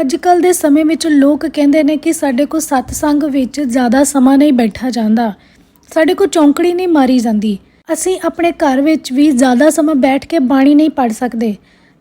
ਅੱਜ ਕੱਲ ਦੇ ਸਮੇਂ ਵਿੱਚ ਲੋਕ ਕਹਿੰਦੇ ਨੇ ਕਿ ਸਾਡੇ ਕੋਲ ਸਤਸੰਗ ਵਿੱਚ ਜ਼ਿਆਦਾ ਸਮਾਂ ਨਹੀਂ ਬੈਠਾ ਜਾਂਦਾ। ਸਾਡੇ ਕੋਲ ਚੌਂਕੜੀ ਨਹੀਂ ਮਾਰੀ ਜਾਂਦੀ। ਅਸੀਂ ਆਪਣੇ ਘਰ ਵਿੱਚ ਵੀ ਜ਼ਿਆਦਾ ਸਮਾਂ ਬੈਠ ਕੇ ਬਾਣੀ ਨਹੀਂ ਪੜ ਸਕਦੇ।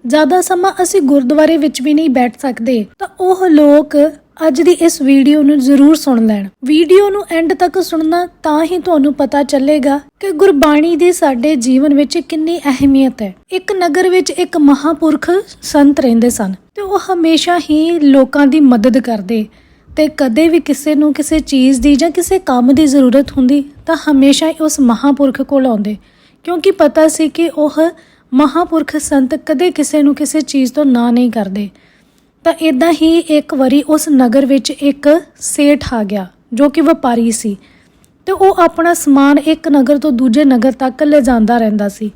ਜ਼ਿਆਦਾ ਸਮਾਂ ਅਸੀਂ ਗੁਰਦੁਆਰੇ ਵਿੱਚ ਵੀ ਨਹੀਂ ਬੈਠ ਸਕਦੇ। ਤਾਂ ਉਹ ਲੋਕ ਅੱਜ ਦੀ ਇਸ ਵੀਡੀਓ ਨੂੰ ਜ਼ਰੂਰ ਸੁਣ ਲੈਣ। ਵੀਡੀਓ ਨੂੰ ਐਂਡ ਤੱਕ ਸੁਣਨਾ ਤਾਂ ਹੀ ਤੁਹਾਨੂੰ ਪਤਾ ਚੱਲੇਗਾ ਕਿ ਗੁਰਬਾਣੀ ਦੀ ਸਾਡੇ ਜੀਵਨ ਵਿੱਚ ਕਿੰਨੀ ਅਹਿਮੀਅਤ ਹੈ। ਇੱਕ ਨਗਰ ਵਿੱਚ ਇੱਕ ਮਹਾਪੁਰਖ ਸੰਤ ਰਹਿੰਦੇ ਸਨ ਤੇ ਉਹ ਹਮੇਸ਼ਾ ਹੀ ਲੋਕਾਂ ਦੀ ਮਦਦ ਕਰਦੇ ਤੇ ਕਦੇ ਵੀ ਕਿਸੇ ਨੂੰ ਕਿਸੇ ਚੀਜ਼ ਦੀ ਜਾਂ ਕਿਸੇ ਕੰਮ ਦੀ ਜ਼ਰੂਰਤ ਹੁੰਦੀ ਤਾਂ ਹਮੇਸ਼ਾ ਹੀ ਉਸ ਮਹਾਪੁਰਖ ਕੋਲ ਆਉਂਦੇ। ਕਿਉਂਕਿ ਪਤਾ ਸੀ ਕਿ ਉਹ ਮਹਾਪੁਰਖ ਸੰਤ ਕਦੇ ਕਿਸੇ ਨੂੰ ਕਿਸੇ ਚੀਜ਼ ਤੋਂ ਨਾ ਨਹੀਂ ਕਰਦੇ। ਤਾਂ ਇਦਾਂ ਹੀ ਇੱਕ ਵਾਰੀ ਉਸ ਨਗਰ ਵਿੱਚ ਇੱਕ ਸੇਠ ਆ ਗਿਆ, ਜੋ ਕਿ ਵਪਾਰੀ ਸੀ। ਤੇ ਉਹ ਆਪਣਾ ਸਮਾਨ ਇੱਕ ਨਗਰ ਤੋਂ ਦੂਜੇ ਨਗਰ ਤੱਕ ਲਿਜਾਂਦਾ ਰਹਿੰਦਾ ਸੀ।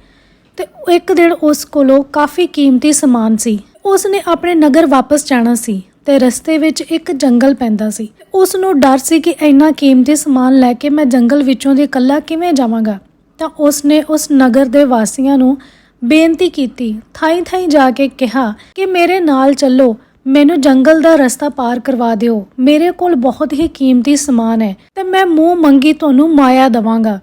ਤੇ ਇੱਕ ਦਿਨ ਉਸ ਕੋਲੋਂ ਕਾਫੀ ਕੀਮਤੀ ਸਮਾਨ ਸੀ। ਉਸ ਨੇ ਆਪਣੇ ਨਗਰ ਵਾਪਸ ਜਾਣਾ ਸੀ ਤੇ ਰਸਤੇ ਵਿੱਚ ਇੱਕ ਜੰਗਲ ਪੈਂਦਾ ਸੀ। ਉਸ ਨੂੰ ਡਰ ਸੀ ਕਿ ਇੰਨਾ ਕੀਮਤੀ ਸਮਾਨ ਲੈ ਕੇ ਮੈਂ ਜੰਗਲ ਵਿੱਚੋਂ ਦੀ ਇਕੱਲਾ ਕਿਵੇਂ ਜਾਵਾਂਗਾ। ਤਾਂ ਉਸ ਨੇ ਉਸ ਨਗਰ ਦੇ ਵਾਸੀਆਂ ਨੂੰ ਬੇਨਤੀ ਕੀਤੀ, ਥਾਈ ਥਾਈ ਜਾ ਕੇ ਕਿਹਾ ਕਿ ਮੇਰੇ ਨਾਲ ਚੱਲੋ। ਮੈਨੂੰ ਜੰਗਲ ਦਾ ਰਸਤਾ ਪਾਰ ਕਰਵਾ ਦਿਓ। ਮੇਰੇ ਕੋਲ ਬਹੁਤ ਹੀ ਕੀਮਤੀ ਸਮਾਨ ਹੈ ਤੇ ਮੈਂ ਮੂੰਹ ਮੰਗੀ ਤੁਹਾਨੂੰ ਮਾਇਆ ਦਵਾਂਗਾ।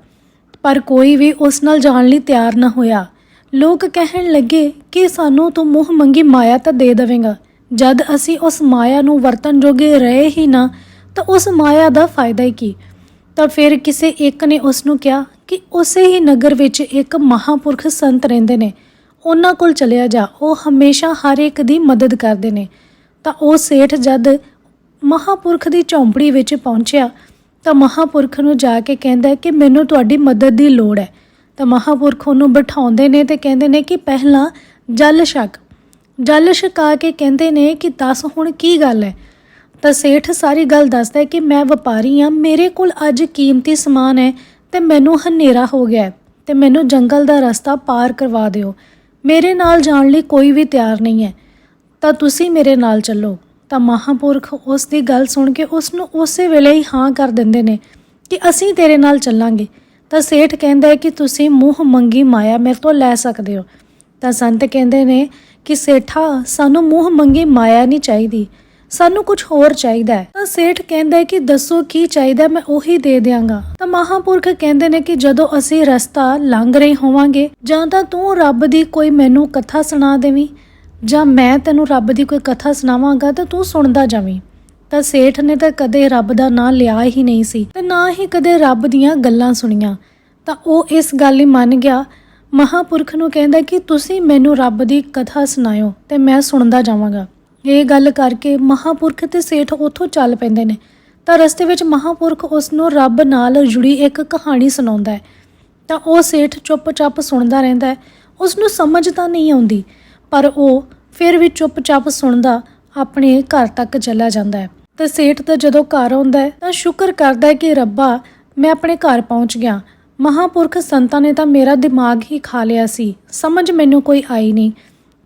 ਪਰ ਕੋਈ ਵੀ ਉਸ ਨਾਲ ਜਾਣ ਲਈ ਤਿਆਰ ਨਾ ਹੋਇਆ। ਲੋਕ ਕਹਿਣ ਲੱਗੇ ਕਿ ਸਾਨੂੰ ਤੂੰ ਮੂੰਹ ਮੰਗੀ ਮਾਇਆ ਤਾਂ ਦੇ ਦੇਵੇਂਗਾ। ਜਦ ਅਸੀਂ ਉਸ ਮਾਇਆ ਨੂੰ ਵਰਤਨ ਜੋਗੇ ਰਹੇ ਹੀ ਨਾ, ਤਾਂ ਉਸ ਮਾਇਆ ਦਾ ਫਾਇਦਾ ਹੀ ਕੀ? ਤਾਂ ਫਿਰ ਕਿਸੇ ਇੱਕ ਨੇ ਉਸ ਨੂੰ ਕਿਹਾ ਕਿ ਉਸੇ ਹੀ ਨਗਰ ਵਿੱਚ ਇੱਕ ਮਹਾਪੁਰਖ ਸੰਤ ਰਹਿੰਦੇ ਨੇ। ਉਹਨਾਂ ਕੋਲ ਚਲਿਆ ਜਾ। ਉਹ ਹਮੇਸ਼ਾ ਹਰ ਇੱਕ ਦੀ ਮਦਦ ਕਰਦੇ ਨੇ। ਤਾਂ ਉਹ ਸੇਠ ਜਦ ਮਹਾਪੁਰਖ ਦੀ ਝੌਂਪੜੀ ਵਿੱਚ ਪਹੁੰਚਿਆ, ਤਾਂ ਮਹਾਪੁਰਖ ਨੂੰ ਜਾ ਕੇ ਕਹਿੰਦਾ ਕਿ ਮੈਨੂੰ ਤੁਹਾਡੀ ਮਦਦ ਦੀ ਲੋੜ ਹੈ। ਤਾਂ ਮਹਾਪੁਰਖ ਉਹਨੂੰ ਬਿਠਾਉਂਦੇ ਨੇ ਤੇ ਕਹਿੰਦੇ ਨੇ ਕਿ ਪਹਿਲਾਂ ਜਲ ਛਕ। ਜਲ ਛਕਾ ਕੇ ਕਹਿੰਦੇ ਨੇ ਕਿ ਦੱਸ ਹੁਣ ਕੀ ਗੱਲ ਹੈ? ਤਾਂ ਸੇਠ ਸਾਰੀ ਗੱਲ ਦੱਸਦਾ ਹੈ ਕਿ ਮੈਂ ਵਪਾਰੀ ਹਾਂ, ਮੇਰੇ ਕੋਲ ਅੱਜ ਕੀਮਤੀ ਸਮਾਨ ਹੈ ਤੇ ਮੈਨੂੰ ਹਨੇਰਾ ਹੋ ਗਿਆ ਹੈ ਤੇ ਮੈਨੂੰ ਜੰਗਲ ਦਾ ਰਸਤਾ ਪਾਰ ਕਰਵਾ ਦਿਓ। ਮੇਰੇ ਨਾਲ ਜਾਣ ਲਈ ਕੋਈ ਵੀ ਤਿਆਰ ਨਹੀਂ ਹੈ। ਤਾਂ ਤੁਸੀਂ ਮੇਰੇ ਨਾਲ ਚੱਲੋ। ਤਾਂ ਮਹਾਪੁਰਖ ਉਸ ਦੀ ਗੱਲ ਸੁਣ ਕੇ ਉਸ ਨੂੰ ਉਸੇ ਵੇਲੇ ਹੀ ਹਾਂ ਕਰ ਦਿੰਦੇ ਨੇ ਕਿ ਅਸੀਂ ਤੇਰੇ ਨਾਲ ਚੱਲਾਂਗੇ। ਤਾਂ ਸੇਠ ਕਹਿੰਦਾ ਹੈ ਕਿ ਤੁਸੀਂ ਮੂੰਹ ਮੰਗੀ ਮਾਇਆ ਮੇਰੇ ਤੋਂ ਲੈ ਸਕਦੇ ਹੋ। ਤਾਂ ਸੰਤ ਕਹਿੰਦੇ ਨੇ ਕਿ ਸੇਠਾ, ਸਾਨੂੰ ਮੂੰਹ ਮੰਗੀ ਮਾਇਆ ਨਹੀਂ ਚਾਹੀਦੀ, ਸਾਨੂੰ ਕੁਝ ਹੋਰ ਚਾਹੀਦਾ ਹੈ। ਤਾਂ ਸੇਠ ਕਹਿੰਦਾ ਹੈ ਕਿ ਦੱਸੋ ਕੀ ਚਾਹੀਦਾ ਮੈਂ ਉਹੀ ਦੇ ਦਿਆਂਗਾ। ਤਾਂ ਮਹਾਪੁਰਖ ਕਹਿੰਦੇ ਨੇ ਕਿ ਜਦੋਂ ਅਸੀਂ ਰਸਤਾ ਲੰਘ ਰਹੇ ਹੋਵਾਂਗੇ, ਜਾਂ ਤਾਂ ਤੂੰ ਰੱਬ ਦੀ ਕੋਈ ਮੈਨੂੰ ਕਥਾ ਸੁਣਾ ਦੇਵੀਂ ਜਾਂ ਮੈਂ ਤੈਨੂੰ ਰੱਬ ਦੀ ਕੋਈ ਕਥਾ ਸੁਣਾਵਾਂਗਾ ਤਾਂ ਤੂੰ ਸੁਣਦਾ ਜਾਵੀਂ। ਤਾਂ ਸੇਠ ਨੇ ਤਾਂ ਕਦੇ ਰੱਬ ਦਾ ਨਾਂ ਲਿਆ ਹੀ ਨਹੀਂ ਸੀ ਤੇ ਨਾ ਹੀ ਕਦੇ ਰੱਬ ਦੀਆਂ ਗੱਲਾਂ ਸੁਣੀਆਂ। ਤਾਂ ਉਹ ਇਸ ਗੱਲ ਹੀ ਮੰਨ ਗਿਆ। ਮਹਾਪੁਰਖ ਨੂੰ ਕਹਿੰਦਾ ਕਿ ਤੁਸੀਂ ਮੈਨੂੰ ਰੱਬ ਦੀ ਕਥਾ ਸੁਣਾਇਓ ਤੇ ਮੈਂ ਸੁਣਦਾ ਜਾਵਾਂਗਾ। ਇਹ ਗੱਲ ਕਰਕੇ ਮਹਾਪੁਰਖ ਤੇ ਸੇਠ ਉੱਥੋਂ ਚੱਲ ਪੈਂਦੇ ਨੇ। ਤਾਂ ਰਸਤੇ ਵਿੱਚ ਮਹਾਪੁਰਖ ਉਸ ਨੂੰ ਰੱਬ ਨਾਲ ਜੁੜੀ ਇੱਕ ਕਹਾਣੀ ਸੁਣਾਉਂਦਾ ਹੈ। ਤਾਂ ਉਹ ਸੇਠ ਚੁੱਪਚਾਪ ਸੁਣਦਾ ਰਹਿੰਦਾ ਹੈ। ਉਸ ਨੂੰ ਸਮਝ ਤਾਂ ਨਹੀਂ ਆਉਂਦੀ। ਪਰ ਉਹ ਫਿਰ ਵੀ ਚੁੱਪਚਾਪ ਸੁਣਦਾ ਆਪਣੇ ਘਰ ਤੱਕ ਚਲਾ ਜਾਂਦਾ ਹੈ। ਤੇ ਸੇਠ ਤਾਂ ਜਦੋਂ ਘਰ ਆਉਂਦਾ ਹੈ ਤਾਂ ਸ਼ੁਕਰ ਕਰਦਾ ਹੈ ਕਿ ਰੱਬਾ, ਮੈਂ ਆਪਣੇ ਘਰ ਪਹੁੰਚ ਗਿਆ। ਮਹਾਪੁਰਖ ਸੰਤਾਂ ਨੇ ਤਾਂ ਮੇਰਾ ਦਿਮਾਗ ਹੀ ਖਾ ਲਿਆ ਸੀ। ਸਮਝ ਮੈਨੂੰ ਕੋਈ ਆਈ ਨਹੀਂ।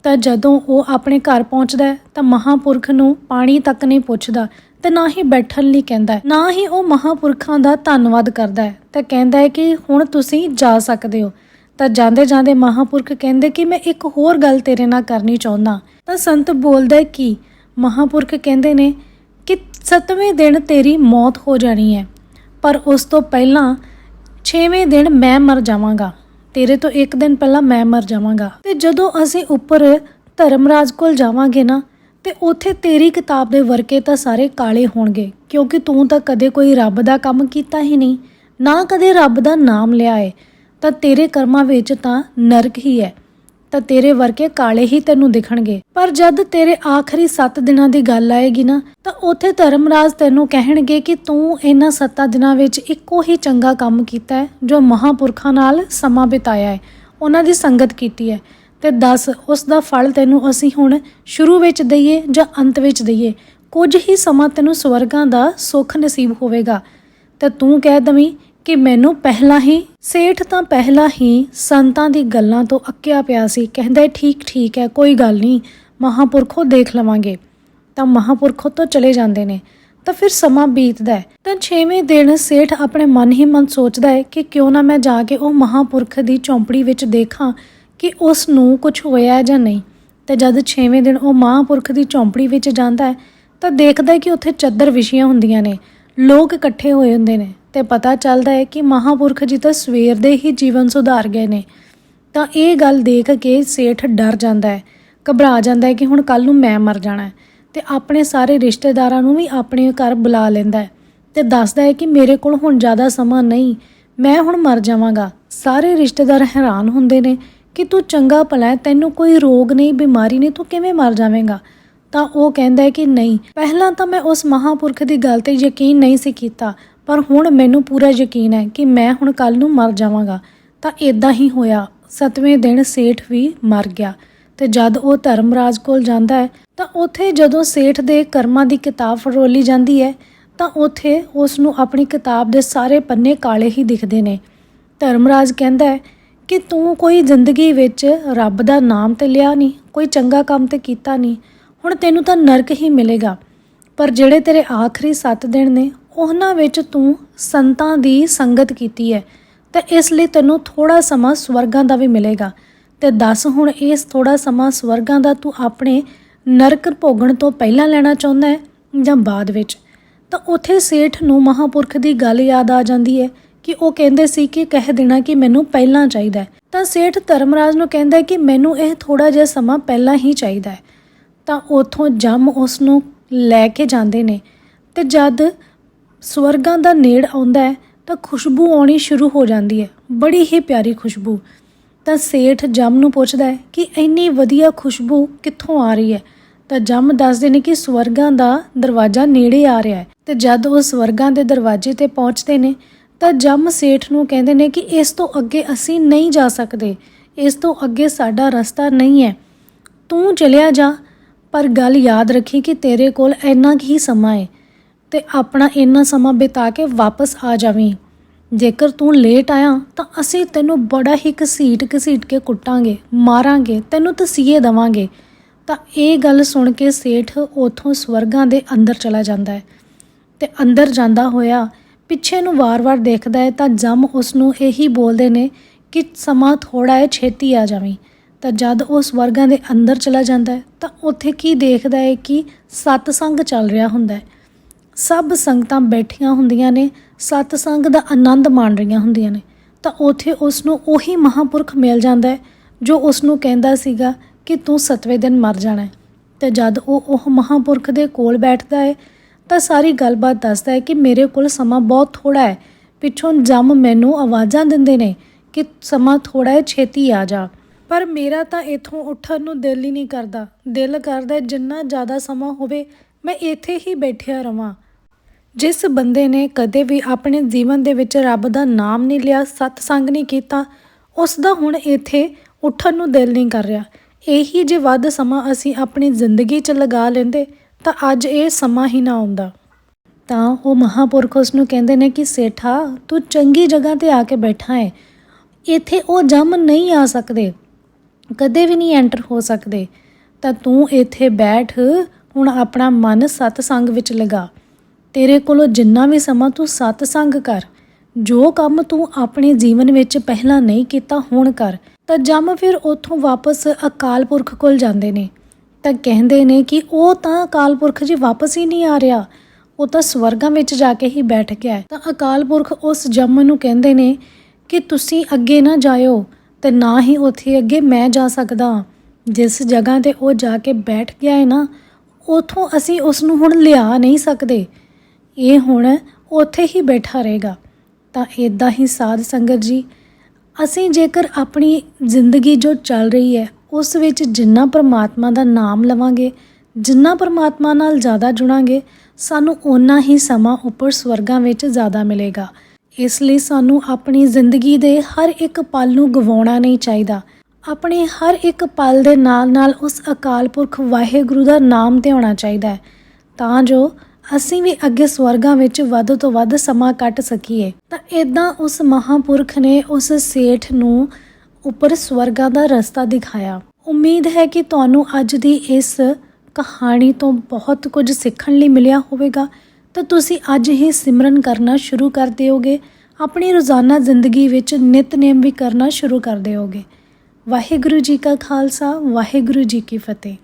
ਤਾਂ ਜਦੋਂ ਉਹ ਆਪਣੇ ਘਰ ਪਹੁੰਚਦਾ ਹੈ ਤਾਂ ਮਹਾਪੁਰਖ ਨੂੰ ਪਾਣੀ ਤੱਕ ਨਹੀਂ ਪੁੱਛਦਾ ਤੇ ਨਾ ਹੀ ਬੈਠਣ ਲਈ ਕਹਿੰਦਾ ਹੈ। ਨਾ ਹੀ ਉਹ ਮਹਾਪੁਰਖਾਂ ਦਾ ਧੰਨਵਾਦ ਕਰਦਾ ਹੈ। ਤਾਂ ਕਹਿੰਦਾ ਹੈ ਕਿ ਹੁਣ ਤੁਸੀਂ ਜਾ ਸਕਦੇ ਹੋ। ਤਾਂ ਜਾਂਦੇ ਜਾਂਦੇ ਮਹਾਪੁਰਖ ਕਹਿੰਦੇ ਕਿ ਮੈਂ ਇੱਕ ਹੋਰ ਗੱਲ ਤੇਰੇ ਨਾਲ ਕਰਨੀ ਚਾਹੁੰਦਾ। ਤਾਂ ਸੰਤ ਬੋਲਦਾ ਕਿ ਮਹਾਪੁਰਖ ਕਹਿੰਦੇ ਨੇ ਕਿ ਸੱਤਵੇਂ ਦਿਨ ਤੇਰੀ ਮੌਤ ਹੋ ਜਾਣੀ ਹੈ, ਪਰ ਉਸ ਤੋਂ ਪਹਿਲਾਂ ਛੇਵੇਂ ਦਿਨ ਮੈਂ ਮਰ ਜਾਵਾਂਗਾ। ਤੇਰੇ ਤੋਂ ਇੱਕ ਦਿਨ ਪਹਿਲਾਂ ਮੈਂ ਮਰ ਜਾਵਾਂਗਾ। ਤੇ ਜਦੋਂ ਅਸੀਂ ਉੱਪਰ ਧਰਮਰਾਜ ਕੋਲ ਜਾਵਾਂਗੇ ਨਾ, ਤੇ ਉੱਥੇ ਤੇਰੀ ਕਿਤਾਬ ਦੇ ਵਰਕੇ ਤਾਂ ਸਾਰੇ ਕਾਲੇ ਹੋਣਗੇ, ਕਿਉਂਕਿ ਤੂੰ ਤਾਂ ਕਦੇ ਕੋਈ ਰੱਬ ਦਾ ਕੰਮ ਕੀਤਾ ਹੀ ਨਹੀਂ, ਨਾ ਕਦੇ ਰੱਬ ਦਾ ਨਾਮ ਲਿਆ ਏ। ਤਾਂ ਤੇਰੇ ਕਰਮਾਂ ਵਿੱਚ ਤਾਂ ਨਰਕ ਹੀ ਹੈ। ਤਾਂ ਤੇਰੇ ਵਰਕੇ ਕਾਲੇ ਹੀ ਤੈਨੂੰ ਦਿਖਣਗੇ। ਪਰ ਜਦ ਤੇਰੇ ਆਖਰੀ 7 ਦਿਨਾਂ ਦੀ ਗੱਲ ਆਏਗੀ ਨਾ, ਤਾਂ ਉੱਥੇ ਧਰਮਰਾਜ ਤੈਨੂੰ ਕਹਿਣਗੇ ਕਿ ਤੂੰ ਇਹਨਾਂ 7 ਦਿਨਾਂ ਵਿੱਚ ਇੱਕੋ ਹੀ ਚੰਗਾ ਕੰਮ ਕੀਤਾ ਹੈ, ਜੋ ਮਹਾਪੁਰਖਾਂ ਨਾਲ ਸਮਾਂ ਬਿਤਾਇਆ ਹੈ। ਉਹਨਾਂ ਦੀ ਸੰਗਤ ਕੀਤੀ ਹੈ। ਤੇ ਦੱਸ, ਉਸ ਦਾ ਫਲ ਤੈਨੂੰ ਅਸੀਂ ਹੁਣ ਸ਼ੁਰੂ ਵਿੱਚ ਦਈਏ ਜਾਂ ਅੰਤ ਵਿੱਚ ਦਈਏ? ਕੁਝ ਹੀ ਸਮਾਂ ਤੈਨੂੰ ਸਵਰਗਾਂ ਦਾ ਸੁੱਖ ਨਸੀਬ ਹੋਵੇਗਾ। ਤੇ ਤੂੰ ਕਹਿ ਦਵੀਂ ਕਿ ਮੈਨੂੰ ਪਹਿਲਾਂ ਹੀ, ਸੇਠ ਤਾਂ ਪਹਿਲਾਂ ਹੀ ਸੰਤਾਂ ਦੀ ਗੱਲਾਂ ਤੋਂ ਅੱਕਿਆ ਪਿਆ ਸੀ, ਕਹਿੰਦਾ ਠੀਕ ਠੀਕ ਹੈ, ਕੋਈ ਗੱਲ ਨਹੀਂ, ਮਹਾਪੁਰਖੋ ਦੇਖ ਲਵਾਂਗੇ। ਤਾਂ ਮਹਾਪੁਰਖੋ ਤੋਂ ਚਲੇ ਜਾਂਦੇ ਨੇ। ਤਾਂ ਫਿਰ ਸਮਾਂ ਬੀਤਦਾ ਹੈ। ਤਾਂ 6ਵੇਂ ਦਿਨ ਸੇਠ ਆਪਣੇ ਮਨ ਹੀ ਮਨ ਸੋਚਦਾ ਹੈ ਕਿ ਕਿਉਂ ਨਾ ਮੈਂ ਜਾ ਕੇ ਉਹ ਮਹਾਪੁਰਖ ਦੀ ਚੌਂਪੜੀ ਵਿੱਚ ਦੇਖਾਂ ਕਿ ਉਸ ਨੂੰ ਕੁਝ ਹੋਇਆ ਹੈ ਜਾਂ ਨਹੀਂ। ਤੇ ਜਦ 6ਵੇਂ ਦਿਨ ਉਹ ਮਹਾਂਪੁਰਖ ਦੀ ਝੌਂਪੜੀ ਵਿੱਚ ਜਾਂਦਾ ਹੈ, ਤਾਂ ਦੇਖਦਾ ਹੈ ਕਿ ਉੱਥੇ ਚੱਦਰ ਵਿਛੀਆਂ ਹੁੰਦੀਆਂ ਨੇ। ਲੋਕ ਇਕੱਠੇ ਹੋਏ ਹੁੰਦੇ ਨੇ। ਤੇ ਪਤਾ ਚੱਲਦਾ ਹੈ ਕਿ ਮਹਾਂਪੁਰਖ ਜੀ ਤਾਂ ਸਵੇਰ ਦੇ ਹੀ ਜੀਵਨ ਸੁਧਾਰ ਗਏ ਨੇ। ਤਾਂ ਇਹ ਗੱਲ ਦੇਖ ਕੇ ਸੇਠ ਡਰ ਜਾਂਦਾ ਹੈ, ਘਬਰਾ ਜਾਂਦਾ ਹੈ ਕਿ ਹੁਣ ਕੱਲ ਨੂੰ ਮੈਂ ਮਰ ਜਾਣਾ ਹੈ ਤੇ ਆਪਣੇ ਸਾਰੇ ਰਿਸ਼ਤੇਦਾਰਾਂ ਨੂੰ ਵੀ ਆਪਣੇ ਘਰ ਬੁਲਾ ਲੈਂਦਾ ਹੈ ਤੇ ਦੱਸਦਾ ਹੈ ਕਿ ਮੇਰੇ ਕੋਲ ਹੁਣ ਜ਼ਿਆਦਾ ਸਮਾਂ ਨਹੀਂ, ਮੈਂ ਹੁਣ ਮਰ ਜਾਵਾਂਗਾ। ਸਾਰੇ ਰਿਸ਼ਤੇਦਾਰ ਹੈਰਾਨ ਹੁੰਦੇ ਨੇ ਕਿ ਤੂੰ ਚੰਗਾ ਭਲਾ ਹੈ, ਤੈਨੂੰ ਕੋਈ ਰੋਗ ਨਹੀਂ, ਬਿਮਾਰੀ ਨਹੀਂ, ਤੂੰ ਕਿਵੇਂ ਮਰ ਜਾਵੇਂਗਾ? ਤਾਂ ਉਹ ਕਹਿੰਦਾ ਹੈ ਕਿ ਨਹੀਂ, ਪਹਿਲਾਂ ਤਾਂ ਮੈਂ ਉਸ ਮਹਾਪੁਰਖ ਦੀ ਗੱਲ ਤੇ ਯਕੀਨ ਨਹੀਂ ਸੀ ਕੀਤਾ। ਪਰ ਹੁਣ ਮੈਨੂੰ ਪੂਰਾ ਯਕੀਨ ਹੈ ਕਿ ਮੈਂ ਹੁਣ ਕੱਲ ਨੂੰ ਮਰ ਜਾਵਾਂਗਾ। ਤਾਂ ਇਦਾਂ ਹੀ ਹੋਇਆ। ਸਤਵੇਂ ਦਿਨ ਸੇਠ ਵੀ ਮਰ ਗਿਆ। ਤੇ ਜਦ ਉਹ ਧਰਮਰਾਜ ਕੋਲ ਜਾਂਦਾ ਹੈ, ਤਾਂ ਉੱਥੇ ਜਦੋਂ ਸੇਠ ਦੇ ਕਰਮਾਂ ਦੀ ਕਿਤਾਬ ਫਰੋਲੀ ਜਾਂਦੀ ਹੈ, ਤਾਂ ਉੱਥੇ ਉਸ ਨੂੰ ਆਪਣੀ ਕਿਤਾਬ ਦੇ ਸਾਰੇ ਪੰਨੇ ਕਾਲੇ ਹੀ ਦਿਖਦੇ ਨੇ। ਧਰਮਰਾਜ ਕਹਿੰਦਾ ਹੈ ਕਿ ਤੂੰ ਕੋਈ ਜ਼ਿੰਦਗੀ ਵਿੱਚ ਰੱਬ ਦਾ ਨਾਮ ਤੇ ਲਿਆ ਨਹੀਂ ਕੋਈ ਚੰਗਾ ਕੰਮ ਤੇ ਕੀਤਾ ਨਹੀਂ ਹੁਣ ਤੈਨੂੰ ਤਾਂ ਨਰਕ ਹੀ ਮਿਲੇਗਾ। ਪਰ ਜਿਹੜੇ ਤੇਰੇ ਆਖਰੀ 7 ਦਿਨ ਨੇ ਉਹਨਾਂ ਵਿੱਚ ਤੂੰ ਸੰਤਾਂ ਦੀ ਸੰਗਤ ਕੀਤੀ ਹੈ, ਤਾਂ ਇਸ ਲਈ ਤੈਨੂੰ ਥੋੜਾ ਸਮਾਂ ਸਵਰਗਾਂ ਦਾ ਵੀ ਮਿਲੇਗਾ। ਤੇ ਦੱਸ ਹੁਣ ਇਸ ਥੋੜਾ ਸਮਾਂ ਸਵਰਗਾਂ ਦਾ ਤੂੰ ਆਪਣੇ ਨਰਕ ਭੋਗਣ ਤੋਂ ਪਹਿਲਾਂ ਲੈਣਾ ਚਾਹੁੰਦਾ ਹੈ ਜਾਂ ਬਾਅਦ ਵਿੱਚ? ਤਾਂ ਉੱਥੇ ਸੇਠ ਨੂੰ ਮਹਾਪੁਰਖ ਦੀ ਗੱਲ ਯਾਦ ਆ ਜਾਂਦੀ ਹੈ ਕਿ ਉਹ ਕਹਿੰਦੇ ਸੀ ਕਿ ਕਹਿ ਦੇਣਾ ਕਿ ਮੈਨੂੰ ਪਹਿਲਾਂ ਚਾਹੀਦਾ ਤਾਂ ਸੇਠ ਧਰਮਰਾਜ ਨੂੰ ਕਹਿੰਦਾ ਕਿ ਮੈਨੂੰ ਇਹ ਥੋੜਾ ਜਿਹਾ ਸਮਾਂ ਪਹਿਲਾਂ ਹੀ ਚਾਹੀਦਾ ਤਾਂ ਉਥੋਂ ਜੰਮ ਉਸ ਨੂੰ ਲੈ ਕੇ ਜਾਂਦੇ ਨੇ। ਤੇ ਜਦ ਸਵਰਗਾਂ ਦਾ ਨੇੜ ਆਉਂਦਾ ਹੈ, ਤਾਂ ਖੁਸ਼ਬੂ ਆਉਣੀ ਸ਼ੁਰੂ ਹੋ ਜਾਂਦੀ ਹੈ। ਬੜੀ ਹੀ ਪਿਆਰੀ ਖੁਸ਼ਬੂ। ਤਾਂ ਸੇਠ ਜੰਮ ਨੂੰ ਪੁੱਛਦਾ ਹੈ ਕਿ ਇੰਨੀ ਵਧੀਆ ਖੁਸ਼ਬੂ ਕਿੱਥੋਂ ਆ ਰਹੀ ਹੈ? ਤਾਂ ਜੰਮ ਦੱਸਦੇ ਨੇ ਕਿ ਸਵਰਗਾਂ ਦਾ ਦਰਵਾਜ਼ਾ ਨੇੜੇ ਆ ਰਿਹਾ ਹੈ ਤੇ ਜਦ ਉਹ ਸਵਰਗਾਂ ਦੇ ਦਰਵਾਜ਼ੇ ਤੇ ਪਹੁੰਚਦੇ ਨੇ, ਤਾਂ ਜੰਮ ਸੇਠ ਨੂੰ ਕਹਿੰਦੇ ਨੇ ਕਿ ਇਸ ਤੋਂ ਅੱਗੇ ਅਸੀਂ ਨਹੀਂ ਜਾ ਸਕਦੇ। ਇਸ ਤੋਂ ਅੱਗੇ ਸਾਡਾ ਰਸਤਾ ਨਹੀਂ ਹੈ। ਤੂੰ ਚਲਿਆ ਜਾ, ਪਰ ਗੱਲ ਯਾਦ ਰੱਖੀ ਕਿ ਤੇਰੇ ਕੋਲ ਇੰਨਾ ਕੁ ਹੀ ਸਮਾਂ ਹੈ। ਤੇ ਆਪਣਾ ਇੰਨਾ ਸਮਾਂ ਬਿਤਾ ਕੇ ਵਾਪਸ ਆ ਜਾਵੀਂ। ਜੇਕਰ ਤੂੰ ਲੇਟ ਆਇਆ, ਤਾਂ ਅਸੀਂ ਤੈਨੂੰ ਬੜਾ ਹੀ ਘਸੀਟ ਘਸੀਟ ਕੇ ਕੁੱਟਾਂਗੇ, ਮਾਰਾਂਗੇ, ਤੈਨੂੰ ਤਸੀਹੇ ਦਵਾਂਗੇ। ਤਾਂ ਇਹ ਗੱਲ ਸੁਣ ਕੇ ਸੇਠ ਉਥੋਂ ਸਵਰਗਾਂ ਦੇ ਅੰਦਰ ਚਲਾ ਜਾਂਦਾ ਹੈ। ਤੇ ਅੰਦਰ ਜਾਂਦਾ ਹੋਇਆ ਪਿੱਛੇ ਨੂੰ ਵਾਰ-ਵਾਰ ਦੇਖਦਾ ਹੈ ਤਾਂ ਜੰਮ ਉਸ ਨੂੰ ਇਹੀ ਬੋਲਦੇ ਨੇ ਕਿ ਸਮਾਂ ਥੋੜਾ ਹੈ, ਛੇਤੀ ਆ ਜਾਵੀਂ। ਤਾਂ ਜਦ ਉਹ ਸਵਰਗਾਂ ਦੇ ਅੰਦਰ ਚਲਾ ਜਾਂਦਾ ਹੈ, ਤਾਂ ਉੱਥੇ ਕੀ ਦੇਖਦਾ ਹੈ ਕਿ ਸਤਸੰਗ ਚੱਲ ਰਿਹਾ ਹੁੰਦਾ ਹੈ। ਸਭ ਸੰਗਤਾਂ ਬੈਠੀਆਂ ਹੁੰਦੀਆਂ ਨੇ, ਸਤਸੰਗ ਦਾ ਆਨੰਦ ਮਾਣ ਰਹੀਆਂ ਹੁੰਦੀਆਂ ਨੇ। ਤਾਂ ਉੱਥੇ ਉਸ ਨੂੰ ਉਹੀ ਮਹਾਪੁਰਖ ਮਿਲ ਜਾਂਦਾ ਹੈ, ਜੋ ਉਸ ਨੂੰ ਕਹਿੰਦਾ ਸੀਗਾ ਕਿ ਤੂੰ ਸਤਵੇਂ ਦਿਨ ਮਰ ਜਾਣਾ ਹੈ। ਤੇ ਜਦ ਉਹ ਉਹ ਮਹਾਪੁਰਖ ਦੇ ਕੋਲ ਬੈਠਦਾ ਹੈ, ਤਾਂ ਸਾਰੀ ਗੱਲਬਾਤ ਦੱਸਦਾ ਹੈ ਕਿ ਮੇਰੇ ਕੋਲ ਸਮਾਂ ਬਹੁਤ ਥੋੜਾ ਹੈ। ਪਿੱਛੋਂ ਜੰਮ ਮੈਨੂੰ ਆਵਾਜ਼ਾਂ ਦਿੰਦੇ ਨੇ ਕਿ ਸਮਾਂ ਥੋੜਾ ਹੈ, ਛੇਤੀ ਆ ਜਾ। ਪਰ ਮੇਰਾ ਤਾਂ ਇਥੋਂ ਉੱਠਣ ਨੂੰ ਦਿਲ ਹੀ ਨਹੀਂ ਕਰਦਾ। ਦਿਲ ਕਰਦਾ ਜਿੰਨਾ ਜ਼ਿਆਦਾ ਸਮਾਂ ਹੋਵੇ, ਮੈਂ ਇੱਥੇ ਹੀ ਬੈਠਿਆ ਰਵਾਂ। ਜਿਸ ਬੰਦੇ ਨੇ ਕਦੇ ਵੀ ਆਪਣੇ ਜੀਵਨ ਦੇ ਵਿੱਚ ਰੱਬ ਦਾ ਨਾਮ ਨਹੀਂ ਲਿਆ, ਸਤਸੰਗ ਨਹੀਂ ਕੀਤਾ ਉਸ ਦਾ ਹੁਣ ਇੱਥੇ ਉੱਠਣ ਨੂੰ ਦਿਲ ਨਹੀਂ ਕਰ ਰਿਹਾ। ਇਹੀ ਜੇ ਵੱਧ ਸਮਾਂ ਅਸੀਂ ਆਪਣੀ ਜ਼ਿੰਦਗੀ 'ਚ ਲਗਾ ਲੈਂਦੇ, ਤਾਂ ਅੱਜ ਇਹ ਸਮਾਂ ਹੀ ਨਾ ਆਉਂਦਾ। ਤਾਂ ਉਹ ਮਹਾਪੁਰਖ ਉਸ ਨੂੰ ਕਹਿੰਦੇ ਨੇ ਕਿ, ਸੇਠਾ, ਤੂੰ ਚੰਗੀ ਜਗ੍ਹਾ ਤੇ ਆ ਕੇ ਬੈਠਾ ਹੈ ਇੱਥੇ ਉਹ ਜੰਮ ਨਹੀਂ ਆ ਸਕਦੇ, ਕਦੇ ਵੀ ਨਹੀਂ ਐਂਟਰ ਹੋ ਸਕਦੇ। ਤਾਂ ਤੂੰ ਇੱਥੇ ਬੈਠ, ਹੁਣ ਆਪਣਾ ਮਨ ਸਤਸੰਗ ਵਿੱਚ ਲਗਾ। ਤੇਰੇ ਕੋਲੋਂ ਜਿੰਨਾ ਵੀ ਸਮਾਂ ਤੂੰ ਸਤਸੰਗ ਕਰ, ਜੋ ਕੰਮ ਤੂੰ ਆਪਣੇ ਜੀਵਨ ਵਿੱਚ ਪਹਿਲਾਂ ਨਹੀਂ ਕੀਤਾ ਹੁਣ ਕਰ, ਤਾਂ ਜੰਮ ਫਿਰ ਉੱਥੋਂ ਵਾਪਸ ਅਕਾਲ ਪੁਰਖ ਕੋਲ ਜਾਂਦੇ ਨੇ। ਤਾਂ ਕਹਿੰਦੇ ਨੇ ਕਿ ਉਹ ਤਾਂ ਅਕਾਲ ਪੁਰਖ ਜੀ ਵਾਪਸ ਹੀ ਨਹੀਂ ਆ ਰਿਹਾ। ਉਹ ਤਾਂ ਸਵਰਗਾਂ ਵਿੱਚ ਜਾ ਕੇ ਹੀ ਬੈਠ ਗਿਆ ਹੈ। ਤਾਂ ਅਕਾਲ ਪੁਰਖ ਉਸ ਜੰਮ ਨੂੰ ਕਹਿੰਦੇ ਨੇ ਕਿ ਤੁਸੀਂ ਅੱਗੇ ਨਾ ਜਾਇਓ ਤੇ ਨਾ ਹੀ ਉੱਥੇ ਅੱਗੇ ਮੈਂ ਜਾ ਸਕਦਾ ਜਿਸ ਜਗ੍ਹਾ ਤੇ ਉਹ ਜਾ ਕੇ ਬੈਠ ਗਿਆ ਹੈ ਨਾ, ਉਥੋਂ ਅਸੀਂ ਉਸ ਨੂੰ ਹੁਣ ਲਿਆ ਨਹੀਂ ਸਕਦੇ। ਇਹ ਹੁਣ ਉੱਥੇ ਹੀ ਬੈਠਾ ਰਹੇਗਾ। ਤਾਂ ਇਦਾਂ ਹੀ ਸਾਧ ਸੰਗਤ ਜੀ, ਅਸੀਂ ਜੇਕਰ ਆਪਣੀ ਜ਼ਿੰਦਗੀ ਜੋ ਚੱਲ ਰਹੀ ਹੈ, ਉਸ ਵਿੱਚ ਜਿੰਨਾ ਪਰਮਾਤਮਾ ਦਾ ਨਾਮ ਲਵਾਂਗੇ, ਜਿੰਨਾ ਪਰਮਾਤਮਾ ਨਾਲ ਜ਼ਿਆਦਾ ਜੁੜਾਂਗੇ, ਸਾਨੂੰ ਓਨਾ ਹੀ ਸਮਾਂ ਉੱਪਰ ਸਵਰਗਾਂ ਵਿੱਚ ਜ਼ਿਆਦਾ ਮਿਲੇਗਾ। ਇਸ ਲਈ ਸਾਨੂੰ ਆਪਣੀ ਜ਼ਿੰਦਗੀ ਦੇ ਹਰ ਇੱਕ ਪਲ ਨੂੰ ਗਵਾਉਣਾ ਨਹੀਂ ਚਾਹੀਦਾ। ਆਪਣੇ ਹਰ ਇੱਕ ਪਲ ਦੇ ਨਾਲ-ਨਾਲ ਉਸ ਅਕਾਲ ਪੁਰਖ ਵਾਹਿਗੁਰੂ ਦਾ ਨਾਮ ਧਿਆਉਣਾ ਚਾਹੀਦਾ ਹੈ। ਤਾਂ ਜੋ ਅਸੀਂ ਵੀ ਅੱਗੇ ਸਵਰਗਾਂ ਵਿੱਚ ਵੱਧ ਤੋਂ ਵੱਧ ਸਮਾਂ ਕੱਟ ਸਕੀਏ। ਤਾਂ ਇਦਾਂ ਉਸ ਮਹਾਪੁਰਖ ਨੇ ਉਸ ਸੇਠ ਨੂੰ ਉੱਪਰ ਸਵਰਗਾਂ ਦਾ ਰਸਤਾ ਦਿਖਾਇਆ। ਉਮੀਦ ਹੈ ਕਿ ਤੁਹਾਨੂੰ ਅੱਜ ਦੀ ਇਸ ਕਹਾਣੀ ਤੋਂ ਬਹੁਤ ਕੁਝ ਸਿੱਖਣ ਲਈ ਮਿਲਿਆ ਹੋਵੇਗਾ। ਤਾਂ ਤੁਸੀਂ ਅੱਜ ਹੀ ਸਿਮਰਨ ਕਰਨਾ ਸ਼ੁਰੂ ਕਰ ਦਿਓਗੇ। ਆਪਣੀ ਰੋਜ਼ਾਨਾ ਜ਼ਿੰਦਗੀ ਵਿੱਚ ਨਿਤਨੇਮ ਵੀ ਕਰਨਾ ਸ਼ੁਰੂ ਕਰ ਦਿਓਗੇ। ਵਾਹਿਗੁਰੂ ਜੀ ਕਾ ਖਾਲਸਾ, ਵਾਹਿਗੁਰੂ ਜੀ ਕੀ ਫਤਿਹ।